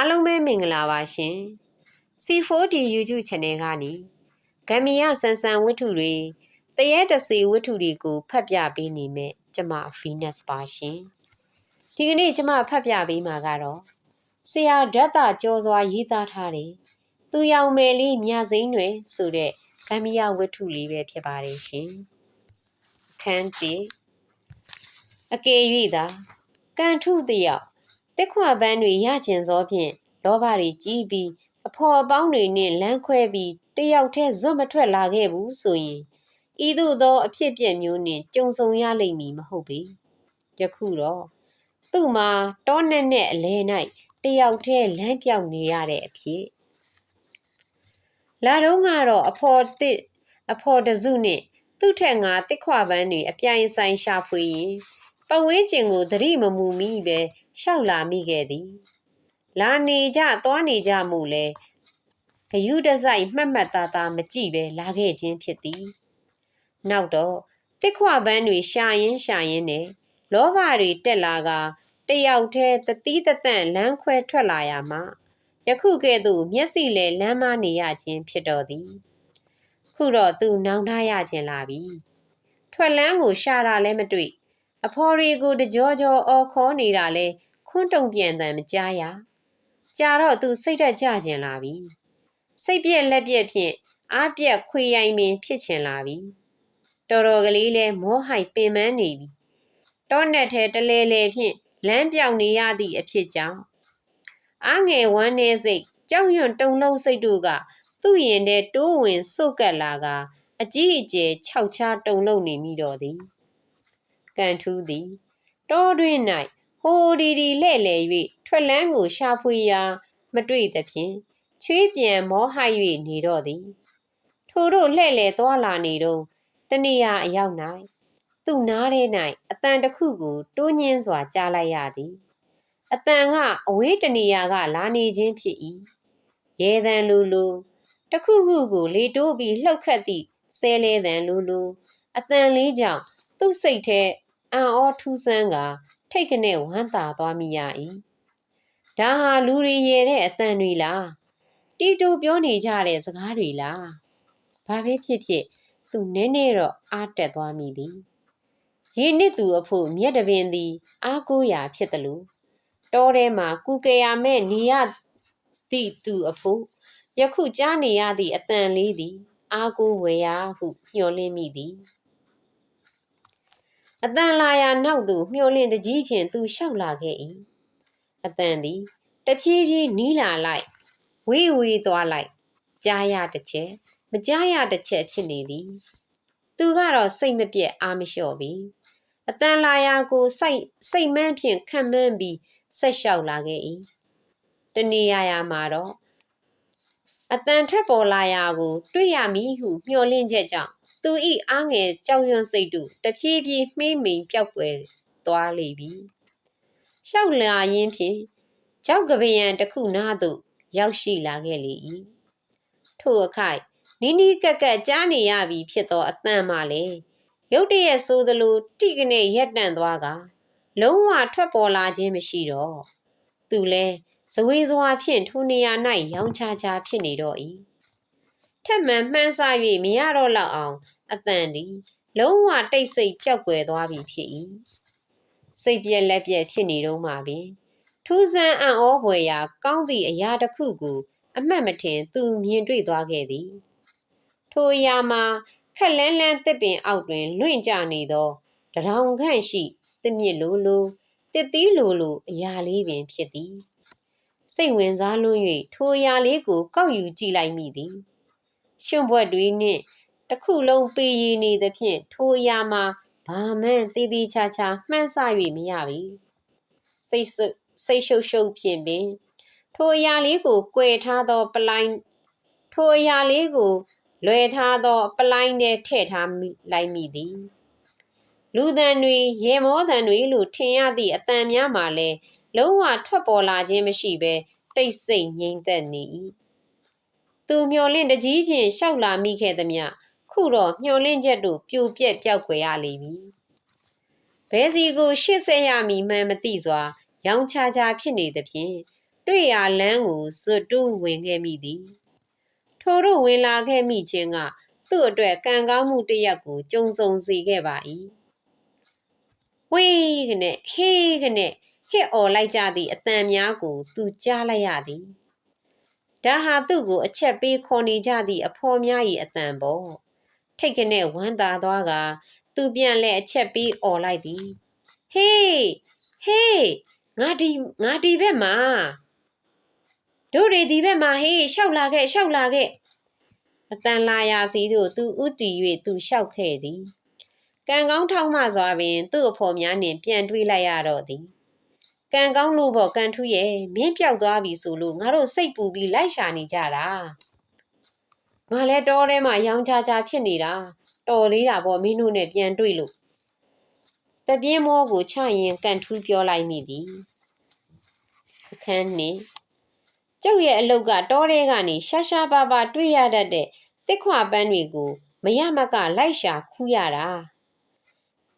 အားလုံးပဲမင်္ဂလာပါရှင် C4D YouTube Channel ကနေဂမ်မီယာဆန်ဆန်ဝတ္ထုတွေတရဲတစေဝတ္ထုတွေကိုဖတ်ပြပေးနေမဲ့ကျမ Venus ပါရှင်ဒီကနေ့ကျမဖတ်ပြပေးမှာကတော့ဆရာဓာတ်တာကြောစွာရေးသားထားတယ်သူရောင်မယ်လေးမြစိမ့်တွေဆိုတဲ့ဂမ်မီယာဝတ္ထုလေးပဲဖြစ်ပါတယ်ရှင်ခန်းကြည့်အကယ်၍သာကန်ထုတယောက် တက်ခွာပန်းတွေရကျင်သောဖြင့်လောဘတွေကြီးပြီးအဖော်အပေါင်းတွေနဲ့လမ်းခွဲပြီးတယောက်တည်းဇွတ်မထွက်လာခဲ့ဘူးဆိုရင်ဤသို့သောအဖြစ်ပြက်မျိုးနှင့်ကြုံဆုံရလိမ့်မည်မဟုတ်ပေယခုတော့သူ့မှာတောနဲ့နဲ့အလဲ၌တယောက်တည်းလမ်းပြောင်နေရတဲ့အဖြစ်လာတော့ကတော့အဖော်တစ်အဖော်တစုနဲ့သူ့ထက်ငါတစ်ခွာပန်းတွေအပြိုင်ဆိုင်ရှာဖွေရင်ပဝင်းကျင်ကိုသတိမမူမိပဲ ရှောက်လာမိခဲ့သည်လာနေကြသွားနေကြမှုလဲဂယုတစိုက်မှတ်မှတ်သားသားမကြည့်ပဲလာခဲ့ခြင်းဖြစ်သည်နောက်တော့တစ်ခွပန်းတွေရှာရင်ရှာရင်နဲ့လောဘတွေတက်လာကတယောက်တည်းတတိတတန့်လမ်းခွဲထွက်လာရမှာယခုကဲ့သို့မျက်စိလဲလမ်းမနေရခြင်းဖြစ်တော်သည် ခုတော့သူနောင်တရခြင်းလာပြီထွက်လန်းကိုရှာတာလည်းမတွေ့အဖော်တွေကိုတကြောကြောအော်ခေါ်နေတာလဲ ခွန်းတုံပြန်တန်မကြားရကြာတော့သူစိတ်ဓာတ်ကြကျင်လာပြီစိတ်ပြက်လက်ပြက်ဖြင့်အားပြက်ခွေရိုင်ပင်ဖြစ်ချင်လာပြီတော်တော်ကလေးလဲမောဟိုက်ပင်ပန်းနေပြီတောနဲ့ထဲတလဲလဲဖြင့်လမ်းပြောင်နေရသည့်အဖြစ်ကြောင့်အားငယ်ဝမ်းနေစိတ်ကြောက်ရွံ့တုန်လှုပ်စိတ်တို့ကသူ့ရင်ထဲတိုးဝင်စုတ်ကပ်လာကအကြီးအကျယ်ခြောက်ခြားတုန်လှုပ်နေမိတော့သည် ကန်ထူးသည်တောတွင်၌ ဟိုဒီဒီလဲ့လေ၍ထွက်လန်းကိုရှာဖွေရာမတွေ့သဖြင့်ချွေးပြန်မောဟ၍နေတော့သည် ထိုတို့လှဲ့လေသွားလာနေတော့တနေရာအရောက်၌သူ့နားထဲ၌အတန်တစ်ခုကိုတိုးညင်းစွာကြားလိုက်ရသည်အတန်ကအဝေးတနေရာကလာနေခြင်းဖြစ်၏ရဲတန်လူလူတခုခုကိုလေတိုးပြီးလှုပ်ခတ်သည့်ဆဲလဲတန်လူလူအတန်လေးကြောင့်သူ့စိတ်ထဲအံ့ဩထူးဆန်းက ထိတ်ခနဲ့ဝမ်းသာသွားမိရ၏ဒါဟာလူတွေရဲတဲ့အတန်တွေလားတီတူပြောနေကြတဲ့စကားတွေလားဘာပဲဖြစ်ဖြစ်သူနည်းနည်းတော့အားတက်သွားမိသည်ရေနစ်သူအဖို့မြက်တပင်သည် အားကိုးရာဖြစ်တယ်လို့တောထဲမှာကုကေရမဲ့နေရသည့်သူအဖို့ယခုကြားနေရသည့်အတန်လေးသည် အားကိုးဝယ်ရာဟုညှော်လင့်မိသည် အတန်လာရာနောက်သို့မျောလင့်တကြီးဖြင့်သူလျှောက်လာခဲ့၏အတန်သည်တဖြည်းဖြည်းနီးလာလိုက်ဝေးဝေးသွားလိုက်ကြားရတစ်ချက်မကြားရတစ်ချက်ဖြစ်နေသည်သူကတော့စိတ်မပြတ်အားမလျှော့ပြီအတန်လာရာကိုစိတ်စိတ်မှန်းဖြင့်ခံမှန်းပြီးဆက်လျှောက်လာခဲ့၏တနေရာရာမှာတော့အတန်ထက်ပေါ်လာရာကို တွေ့ရမည်ဟုမျှော်လင့်ချက်ကြောင့် သူဤအားငယ်ကြောက်ရွံ့စိတ်တို့တဖြည်းဖြည်းမှေးမိန်ပျောက်ကွယ်သွားလေပြီ။ရှောက်လာရင်းဖြင့်ကြောက်ကပယံတစ်ခုနားသို့ရောက်ရှိလာခဲ့လေ၏။ထို့အခိုက်နီးနီးကက်ကက်ကြားနေရပြီဖြစ်သောအတန်မှလည်းရုတ်တရက်ဆိုသလိုတိကနေရက်တန့်သွားကလုံးဝထွက်ပေါ်လာခြင်းမရှိတော့သူလဲဇဝေဇဝါဖြင့်ထိုနေရာ၌ရောင်ချာချာဖြစ်နေတော့၏ ထက်မှန်မှန်းဆ၍မရတော့လောက်အောင်အတန်သည်လုံးဝတိတ်ဆိတ်ပြောက်ွယ်သွားပြီဖြစ်၏စိတ်ပြက်လက်ပြက်ဖြစ်နေတော့မှပင်ထူးဆန်းအံ့ဩဖွယ်ရာကောင်းသည့်အရာတစ်ခုကိုအမှတ်မထင်သူမြင်တွေ့သွားခဲ့သည် ထိုအရာမှာခက်လန်းလန်းတစ်ပင်အောက်တွင်လွင့်ကျနေသောတရောင်ခန့်ရှိတစ်မြစ်လိုလိုတစ်သီးလိုလိုအရာလေးပင်ဖြစ်သည် စိတ်ဝင်စားလွန်း၍ထိုအရာလေးကိုကောက်ယူကြည့်လိုက်မိသည် ရှင်ဘွက်တွေနှင့်တစ်ခုလုံးပေရည်နေသဖြင့်ထိုအရာမှာဘာမှန်သေးသေးချာချာမှန်းဆ၍မရပြီစိတ်စိတ်ရှုပ်ရှုပ်ဖြင့်ပင်ထိုအရာလေးကိုကွယ်ထားသောပလိုင်းထိုအရာလေးကိုလွယ်ထားသောပလိုင်းထဲထည့်ထားလိုက်မိသည်လူသံတွေရေမောသံတွေလို့ထင်ရသည့်အတန်များမှလည်းလုံးဝထွက်ပေါ်လာခြင်းမရှိဘဲတိတ်ဆိတ်ငြိမ်သက်နေ၏ သူမျောလင့်တကြီးဖြင့်ရှောက်လာမိခဲ့သည်မြခုတော့မျောလင့်ချက်တို့ပြိုပြက်ပြောက်ွယ်ရလိမ့်မည်ဘဲစီကိုရှစ်ဆက်ရမည်မှန်မသိစွာ ရောင်ချာချာဖြစ်နေသဖြင့်တတွေ့ရလန်းကိုဇွတ်တူးဝင်ခဲ့မိသည်ထိုတို့ဝင်လာခဲ့မိခြင်းကသူ့အတွက်ကံကောင်းမှုတစ်ရပ်ကိုကြုံစုံစေခဲ့ပါ၏ဝေးကနဲ့ဟေးကနဲ့ဟစ်အော်လိုက်ကြသည့်အတန်များကို သူကြားလိုက်ရသည် ဒါဟာသူ့ကိုအချက်ပေးခေါ်နေကြသည့်အဖော်များ၏အတန်ပေါ့ထိတ်ကနဲ့ဝမ်းသာသွားကသူပြန်လဲအချက်ပေးអော်လိုက်သည်ဟေးဟေးငါဒီငါဒီဘက်မှာတို့တွေဒီဘက်မှာဟေးရှောက်လာခဲ့ရှောက်လာခဲ့အတန်လာရာစီတို့သူဥတီ၍သူလျှောက်ခဲ့သည်ကံကောင်းထောက်မှစွာပင် သူ့အဖော်များနှင့်ပြန်တွေးလိုက်ရတော့သည် ကံကောင်းလို့ပေါ့ကံထူးရဲ့မင်းပြောက်သွားပြီဆိုလို့ငါတို့စိတ်ပူပြီးလိုက်ရှာနေကြတာငါလည်းတောထဲမှာရောင်ချာချာဖြစ်နေတာတော်လေးတာပေါ့မင်းတို့နဲ့ပြန်တွေ့လို့တပြင်းမောကိုချရင်ကန်ထူးပြောလိုက်မိသည်အခန်းနှင့်ကျုပ်ရဲ့အလုတ်ကတောထဲကနေရှာရှာပါပါတွေ့ရတတ်တဲ့တစ်ခွပန်းတွေကိုမရမကလိုက်ရှာခူးရတာ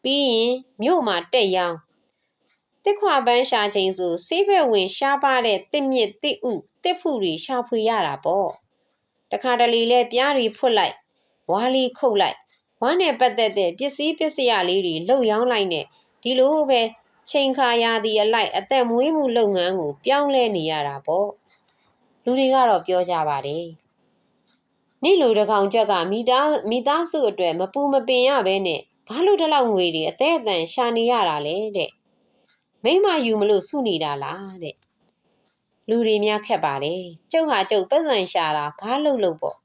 ပြီးရင်မြို့မှာတက်ရောင်း တစ်ခွပန်းရှာချိန်ဆိုဆေးဘက်ဝင်ရှားပါတဲ့တစ်မြစ်တစ်ဥတစ်ဖူတွေရှာဖွေရတာပေါ့တခါတလေလဲပြားတွေဖွတ်လိုက်ဝါးလေးခုတ်လိုက်ဝမ်းနဲ့ပတ်သက်တဲ့ပစ္စည်းပစ္စယလေးတွေလှုပ်ရောင်းလိုက်နဲ့ဒီလိုပဲချိန်ခါရသည်အလိုက်အသက်မွေးမှုလုပ်ငန်းကို ပြောင်းလဲနေရတာပေါ့လူတွေကတော့ပြောကြပါတယ်နေ့လူတကောင်ကြက်ကမိသားမိသားစုအတွက်မပူမပင်ရဘဲနဲ့ဘာလို့ဒီလောက်ငွေတွေအသေးအတန်ရှာနေရတာလဲတဲ့ မိမယူမလို့စုနေတာလားတဲ့လူတွေများခက်ပါတယ်ကျုပ်ဟာကျုပ်ပတ်စံရှာတာဘာလို့လို့ပေါ့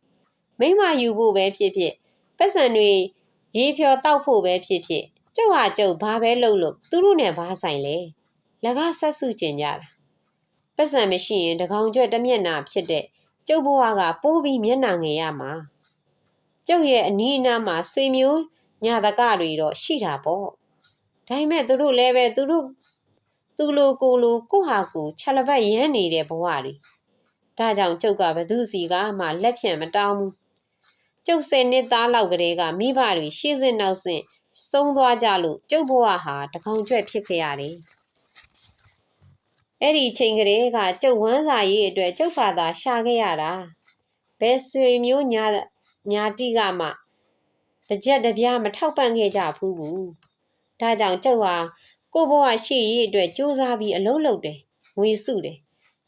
မိမယူဖို့ပဲဖြစ်ဖြစ်ပတ်စံတွေရေဖြော်တောက်ဖို့ပဲဖြစ်ဖြစ်ကျုပ်ဟာကျုပ်ဘာပဲလုပ်လို့သူတို့နဲ့ဘာဆိုင်လဲလကားဆက်စုကျင်ကြတာပတ်စံမရှိရင်တကောင်ကျွတ်တမျက်နာဖြစ်တဲ့ကျုပ်ဘဝကပိုးပြီးမျက်နှာငယ်ရမှာကျုပ်ရဲ့အနီးအနားမှာဆွေမျိုးညာတကတွေတော့ရှိတာပေါ့ဒါပေမဲ့သူတို့လည်းပဲသူတို့ သူလိုကိုလိုကိုဟာကိုချက်လက်ပတ်ရမ်းနေတဲ့ဘဝတွေဒါကြောင့်ကျုပ်ကဘသူစီကမှလက်ဖြန့်မတောင်းဘူးကျုပ်စင်နှစ်သားလောက်ကလေးကမိဘတွေရှေ့စစ်နောက်ဆင့်ဆုံးသွားကြလို့ကျုပ်ဘဝဟာတကောင်ကျွဲ့ဖြစ်ခဲ့ရတယ်အဲ့ဒီချိန်ကလေးကကျုပ်ဝမ်းစာရေးအတွက်ကျုပ်ဖာသာရှာခဲ့ရတာဘယ်ဆွေမျိုးညာညာတိကမှတကြက်တပြားမထောက်ပံ့ခဲ့ကြဘူးဘူးဒါကြောင့်ကျုပ်ဟာ ကိုဘဝရှိရေးအတွက်စူးစမ်းပြီးအလုံးလုံးတယ်ငွေစုတယ်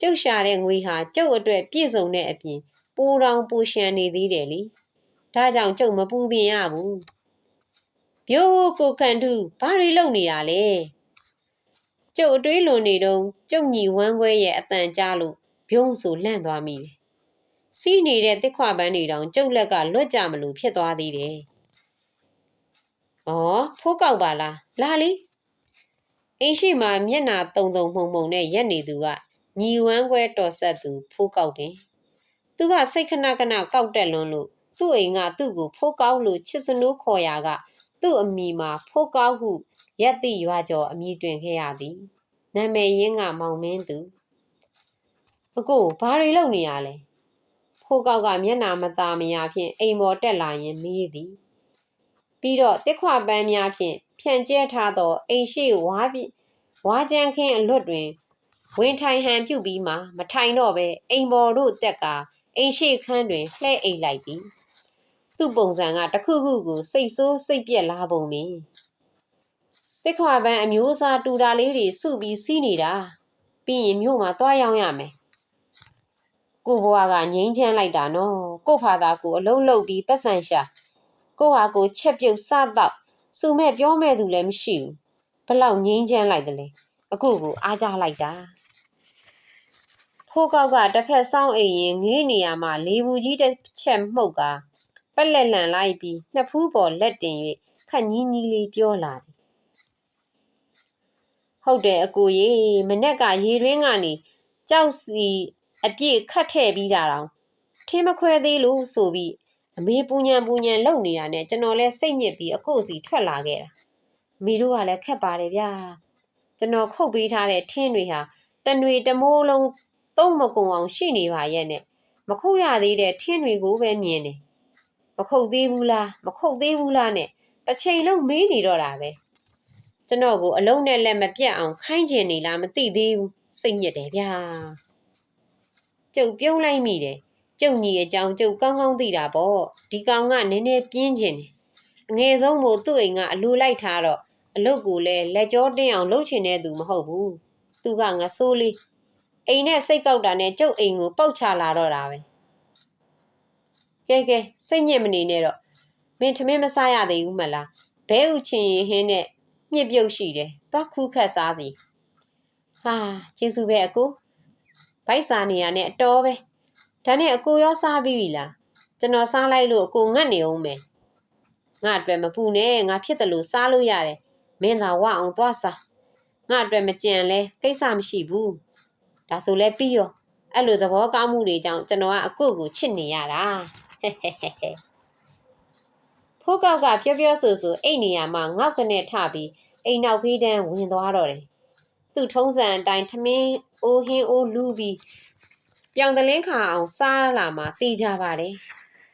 ကျုပ်ရှာတဲ့ငွေဟာကျုပ်အတွက်ပြည့်စုံတဲ့အပြင်ပိုးတောင်ပိုရှန်နေသေးတယ်လေဒါကြောင့်ကျုပ်မပူပင်ရဘူးပြိုးကိုခန့်ထူဘာတွေလုပ်နေတာလဲကျုပ်အတွေးလွန်နေတော့ကျုပ်ညီဝမ်းခွဲရဲ့အတန်ကြားလို့ဘုံဆိုလန့်သွားမိတယ်စီးနေတဲ့တစ်ခွပန်းတွေတောင်ကျုပ်လက်ကလွတ်ကြမလို့ဖြစ်သွားသေးတယ်။ဩဖိုးကောက်ပါလားလာလီ အိမ်ရှိမှာမျက်နာတုံတုံမှုံမှုံနဲ့ရက်နေသူကညီဝမ်းခွဲတော်ဆက်သူဖိုးကောက်ပင်သူကစိတ်ခဏခဏကောက်တက်လွန်းလို့သူ့အိမ်ကသူ့ကိုဖိုးကောက်လို့ချစ်စနိုးခေါ်ရာကသူ့အမိမှာဖိုးကောက်ဟုရက်တိရွာကျော်အမိတွင်ခဲ့ရသည်နာမည်ရင်းကမောင်မင်းသူအကိုဘာတွေလုပ်နေရလဲဖိုးကောက်ကမျက်နာမသာမယာဖြင့်အိမ်ပေါ်တက်လာရင်မေးသည် ပြီးတော့တစ်ခွပန်းများဖြင့်ဖြန့်ကျဲထားသောအိမ်ရှိဝါပြဝါကြမ်းခင်းအလွတ်တွင် ဝင်ထိုင်ဟန်ပြုတ်ပြီးမှမထိုင်တော့ပဲအိမ်ပေါ်တို့တက်ကအိမ်ရှိခန်းတွင်လှဲ့အိတ်လိုက်သည်သူ့ပုံစံကတခုခုကိုစိတ်ဆိုးစိတ်ပြက်လာပုံပင်တစ်ခွပန်းအမျိုးအစားတူတာလေးတွေစုပြီးစီးနေတာပြီးရင်မြို့မှာသွားရောက်ရမယ်ကိုဘွားကငိမ့်ချမ်းလိုက်တာနော်ကိုဖာသာကိုအလုံးလုံးပြီးပတ်စံရှာ ကိုဟာကိုချက်ပြုတ်စတော့စူမဲ့ပြောမဲ့သူလည်းမရှိဘူးဘလောက်ငိမ့်ချမ်းလိုက်တယ်လေအခုကိုအားကြလိုက်တာဖိုးကောက်ကတစ်ဖက်ဆောင်အိမ်ရင်ငေးနေရမှာလေဘူးကြီးတစ်ချက်မှုတ်ကပက်လက်လန်လိုက်ပြီးနှစ်ဖူးပေါ်လက်တင်၍ခက်ညီးညီးလေးပြောလာသည်ဟုတ်တယ်အကိုရေမနဲ့ကရေရင်းကနေကြောက်စီအပြည့်ခတ်ထဲ့ပြီးတာတောင်ထင်းမခွဲသေးလို့ဆိုပြီး အမေပူညံပူညံလုံနေတာနဲ့ကျွန်တော်လဲစိတ်ညစ်ပြီးအကိုစီထွက်လာခဲ့တာအမေတို့ကလည်းခက်ပါတယ်ဗျာကျွန်တော်ခုတ်ပေးထားတဲ့ထင်းတွေဟာတနွေတမိုးလုံးသုံးမကုံအောင်ရှိနေပါရဲ့နဲ့မခုတ်ရသေးတဲ့ထင်းတွေကိုပဲမြင်တယ်မခုတ်သေးဘူးလားမခုတ်သေးဘူးလားနဲ့တစ်ချိန်လုံးမေးနေတော့တာပဲကျွန်တော်ကိုအလုံးနဲ့လက်မပြတ်အောင်ခိုင်းကျင်နေလားမသိသေးဘူးစိတ်ညစ်တယ်ဗျာကျုပ်ပြုံးလိုက်မိတယ် ကျုပ်ညီအကြောင်းကျုပ်ကောင်းကောင်းသိတာပေါ့ဒီကောင်ကနည်းနည်းပြင်းကျင်တယ်အငယ်ဆုံးမို့သူ့အိမ်ကအလိုလိုက်ထားတော့အလုတ်ကိုလည်းလက်ကြောတင်းအောင်လှုပ်ချင်တဲ့သူမဟုတ်ဘူးသူကငဆိုးလေးအိမ်နဲ့စိတ်ကောက်တာနဲ့ကျုပ်အိမ်ကိုပောက်ချလာတော့တာပဲကဲကဲစိတ်ညစ်မနေနဲ့တော့မင်းထမင်းမစားရသေးဘူးမလားဘဲဥချင်ရင်ဟင်းနဲ့မြစ်ပြုတ်ရှိတယ်သွားခူးခတ်စားစီဟာကျေးဇူးပဲအကိုဗိုက်စာနေရနဲ့အတော်ပဲ ဒါနဲ့အကိုရောစားပြီးပြီလားကျွန်တော်စားလိုက်လို့အကိုငတ်နေအောင်မယ်ငါအတွက်မပူနဲ့ငါဖြစ်တယ်လို့စားလို့ရတယ်မင်းသာဝအောင်သွားစားငါအတွက်မကြံလဲကိစ္စမရှိဘူးဒါဆိုလဲပြီးရောအဲ့လိုသဘောကောင်းမှုတွေကြောင့်ကျွန်တော်ကအကိုကိုချစ်နေရတာဟဲ့ဟဲ့ဟဲ့ဟဲ့ဖိုးကောက်ကပြောပြောဆိုဆိုအိတ်နေရမှာငေါက်ကနေထပြီးအိမ်နောက်ဖေးတန်းဝင်သွားတော့တယ်သူ့ထုံးစံအတိုင်းထမင်းအိုးဟင်းအိုးလူးပြီး ပြောင်တလင်းခါအောင်စားလာမှတေးကြပါတယ်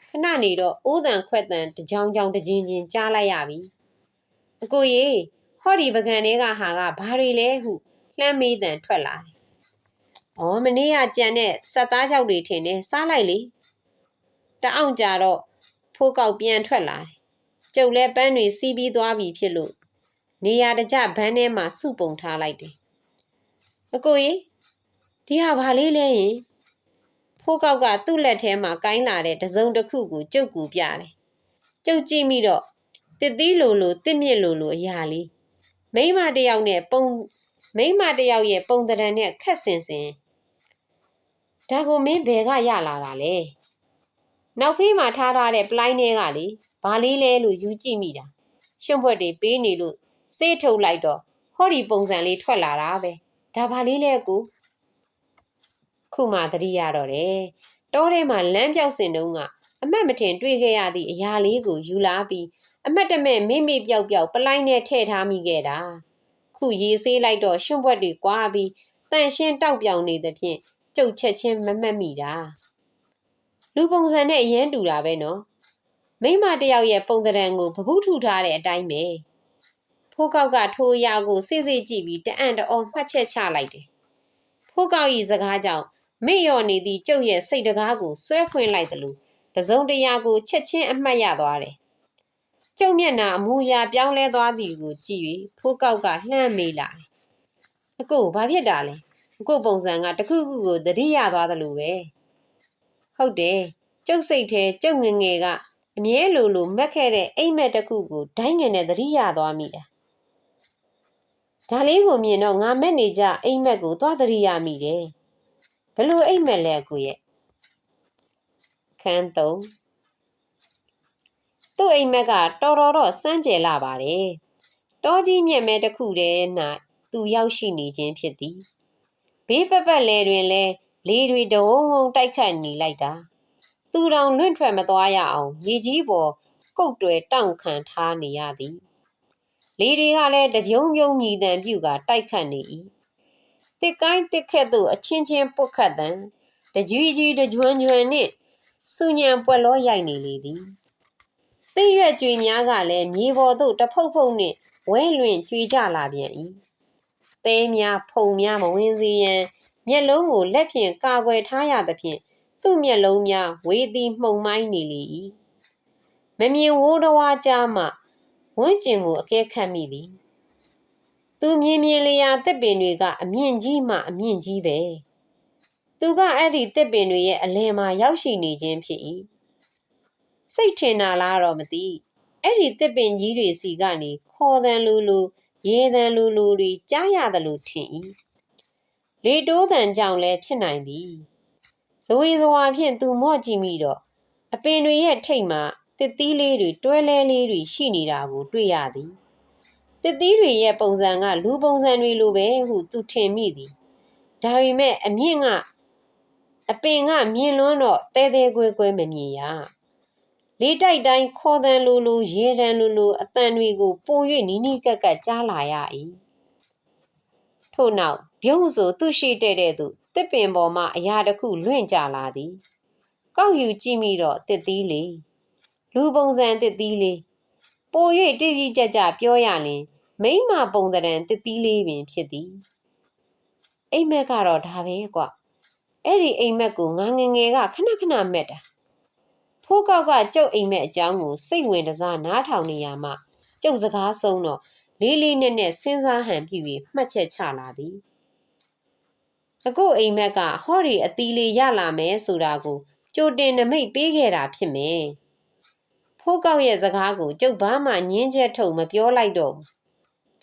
ခဏနေတော့အိုးတန်ခွက်တန်တကြောင်ကြောင်တကြင်ကြင်ကြားလိုက်ရပြီအကိုကြီးဟောဒီပကံတွေကဟာကဘာတွေလဲဟုလှမ်းမေးတန်ထွက်လာတယ်။အော်မနေ့ကကြံတဲ့ဆက်သားကြောက်တွေထင်တယ်စားလိုက်လေ။တအောင်ကြတော့ဖိုးကောက်ပြန်ထွက်လာတယ်။ကျုပ်လည်းပန်းတွေစီးပြီးသွားပြီဖြစ်လို့နေရာတကျဘန်းထဲမှာစုပုံထားလိုက်တယ်။အကိုကြီးဒီဟာဘာလေးလဲယင် ဖိုးကောက်ကသူ့လက်ထဲမှာကိုင်းလာတဲ့တစုံတစ်ခုကိုကျုပ်ကူပြတယ်။ကျုပ်ကြည့်မိတော့တစ်သီးလိုလိုတစ်မြစ်လိုလိုအရာလေးမိန်းမတစ်ယောက်နဲ့ပုံမိန်းမတစ်ယောက်ရဲ့ပုံသဏ္ဍာန်နဲ့ခက်ဆင်ဆင်ဒါကိုမင်းဘယ်ကရလာတာလဲနောက်ဖေးမှာထားထားတဲ့ပလိုင်းထဲကလေဘာလေးလဲလို့ယူကြည့်မိတာရှွန့်ဘွက်တွေပေးနေလို့စေးထုတ်လိုက်တော့ဟောဒီပုံစံလေးထွက်လာတာပဲဒါဘာလေးလဲကို ခုမှသတိရတော့တယ်တောထဲမှာလမ်းပြောက်စင်တုန်းကအမတ်မထင်တွေ့ခဲ့ရသည့်အရာလေးကိုယူလာပြီးအမတ်တမဲ့မိမိပြောက်ပြောက်ပလိုင်းနဲ့ထည့်ထားမိခဲ့တာခုရေးဆေးလိုက်တော့ရှွန့်ဘွက်တွေကွာပြီးတန်ရှင်းတောက်ပြောင်နေသဖြင့်ကျုပ်ချက်ချင်းမမှတ်မိတာလူပုံစံနဲ့အရန်တူတာပဲနော်မိမတယောက်ရဲ့ပုံသဏ္ဍာန်ကိုပပုထုထားတဲ့အတိုင်းပဲဖိုးကောက်ကထိုးအရာကိုစိစိကြည့်ပြီးတအံ့တော်မှတ်ချက်ချလိုက်တယ်ဖိုးကောက်ဤစကားကြောင့် မေ့လျော်နေသည့်ကျုပ်ရဲ့စိတ်တကားကိုဆွဲဖွင့်လိုက်သလိုတစုံတရာကိုချက်ချင်းအမှတ်ရသွားတယ်ကျုပ်မျက်နှာအမူအရာပြောင်းလဲသွားသည်ကိုကြည့်၍ဖိုးကောက်ကလှမ်းမေးလာတယ်။အကိုဘာဖြစ်တာလဲ။အကိုပုံစံကတခုခုကိုသတိရသွားသလိုပဲ။ဟုတ်တယ်။ကျုပ်စိတ်ထဲကျုပ်ငငယ်ကအမြဲလိုလိုမက်ခဲ့တဲ့အိမ်မက်တစ်ခုကိုဒိုင်းငယ်နဲ့သတိရသွားမိတာ။ဒါလေးကိုမြင်တော့ငါမက်နေကြအိမ်မက်ကိုသွားသတိရမိတယ်။ ဘလို့အိမ်မက်လဲအကိုရဲ့။ခန်းသုံးသူ့အိမ်မက်ကတော်တော်တော့စမ်းကြယ်လာပါတယ်။တောကြီးမြက်မဲတစ်ခုတည်း၌သူရောက်ရှိနေခြင်းဖြစ်သည်။ဘေးပပတ်လဲတွင်လဲလေတွေတဝုံဝုံတိုက်ခတ်နေလိုက်တာ။သူတောင်လွင့်ထွက်မသွားရအောင်မြေကြီးပေါ်ကုတ်တွယ်တောင့်ခံထားနေရသည်။လေတွေကလည်းတပြုံးပြုံးမြည်တမ်းပြုကတိုက်ခတ်နေ၏။ တစ်ကိုင်းတစ်ခက်သို့အချင်းချင်းပုတ်ခတ်တံတကြွီကြီးတကြွန်းကြွန်းနှင့်စူညံပွက်လောရိုက်နေလေသည်။သိရွက်ကြွေများကလည်းမြေပေါ်သို့တဖုတ်ဖုတ်နှင့်ဝဲလွင်ကြွေကြလာပြန်၏သဲများဖုံများမဝင်စေရန်မျက်လုံးကိုလက်ဖြင့်ကာကွယ်ထားရသဖြင့်သူ့မျက်လုံးများဝေသည်မှုန်မိုင်းနေလေ၏မမြင်ဝိုးတော်ဝါကြားမှဝန်းကျင်ကိုအကဲခတ်မိသည် သူမြင်မြင်လျာတစ်ပင်တွေကအမြင့်ကြီးမှအမြင့်ကြီးပဲသူကအဲ့ဒီတစ်ပင်တွေရဲ့အလယ်မှာရောက်ရှိနေခြင်းဖြစ်၏စိတ်ထင်တာလားတော့မသိအဲ့ဒီတစ်ပင်ကြီးတွေစီကနေခေါ်တန်လူလူရေတန်လူလူတွေကြားရတယ်လို့ထင်၏လေတိုးတန်ကြောင့်လည်းဖြစ်နိုင်သည်ဇဝေဇဝါဖြင့်သူမော့ကြည့်မိတော့အပင်တွေရဲ့ထိတ်မှာတစ်သီးလေးတွေတွဲလဲလေးတွေရှိနေတာကိုတွေ့ရသည် တစ်သီးတွေရဲ့ပုံစံကလူပုံစံတွေလိုပဲဟုသူထင်မိသည်ဒါပေမဲ့အမြင့်ကအပင်ကမြင်လွန်းတော့တဲတဲကွဲကွဲမမြင်ရလေတိုက်တိုင်းခေါ်တန်လိုလိုရေတန်လိုလိုအတန်တွေကိုပို၍နီးနီးကပ်ကပ်ကြားလာရ၏ထို့နောက်ပြုံးဆိုသူ့ရှိတဲ့တဲ့သူတစ်ပင်ပေါ်မှအရာတစ်ခုလွင့်ကြလာသည်ကောက်ယူကြည့်မိတော့တစ်သီးလေးလူပုံစံတစ်သီးလေးပို၍တိတိကျကျပြောရရင် မိမပုံတံတစ်သီးလေးပင်ဖြစ်သည်အိမ်မက်ကတော့ဒါပဲကွအဲ့ဒီအိမ်မက်ကိုငါငယ်ငယ်ကခဏခဏမက်တာဖိုးကောက်ကကျုပ်အိမ်မက်အကြောင်းကိုစိတ်ဝင်တစားနားထောင်နေရမှကျုပ်စကားဆုံးတော့လေးလေးနက်နက်စဉ်းစားဟန်ပြုပြီးမှတ်ချက်ချလာသည်အခုအိမ်မက်ကဟောဒီအသီးလေးရလာမယ်ဆိုတာကိုကြိုတင်နမိတ်ပေးခဲ့တာဖြစ်မယ်ဖိုးကောက်ရဲ့စကားကိုကျုပ်ဘာမှညင်းချက်ထုတ်မပြောလိုက်တော့ဘူး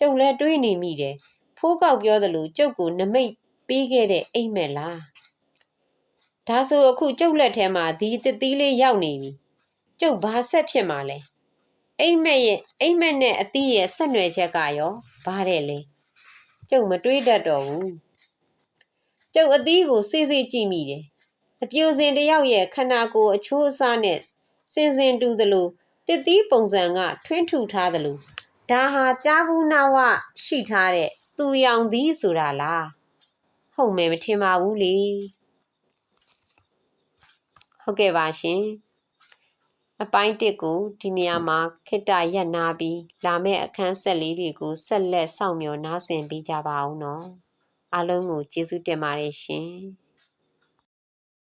ကျုပ်လည်းတွေးနေမိတယ်ဖိုးကောက်ပြောသလိုကျုပ်ကိုနမိတ်ပေးခဲ့တဲ့အိမ်မက်လားဒါဆိုအခုကျုပ်လက်ထဲမှာဒီတသီးလေးရောက်နေပြီကျုပ်ဘာဆက်ဖြစ်မှာလဲအိမ်မက်ရဲ့အိမ်မက်နဲ့အသီးရဲ့ဆက်နွယ်ချက်ကရောဘာတဲ့လဲကျုပ်မတွေးတတ်တော့ဘူးကျုပ်အသီးကိုစေးစေးကြည့်မိတယ်အပြိုစင်တစ်ယောက်ရဲ့ခန္ဓာကိုယ်အချိုးအစားနဲ့စင်စင်တူသလိုတစ်သီးပုံစံကထွင်းထူထားသလို ဒါဟာကြားဘူးနာဝရှိထားတဲ့သူရောင်သီးဆိုတာလားဟုတ်မယ်မထင်ပါဘူးလေဟုတ်ကဲ့ပါရှင်အပိုင်းတစ်ကိုဒီနေရာမှာခိတ္တရက်နာပြီးလာမယ့်အခန်းဆက်လေးတွေကိုဆက်လက်စောင့်မျှော်နားဆင်ပေးကြပါအောင်နော်အားလုံးကိုကျေးဇူးတင်ပါတယ်ရှင်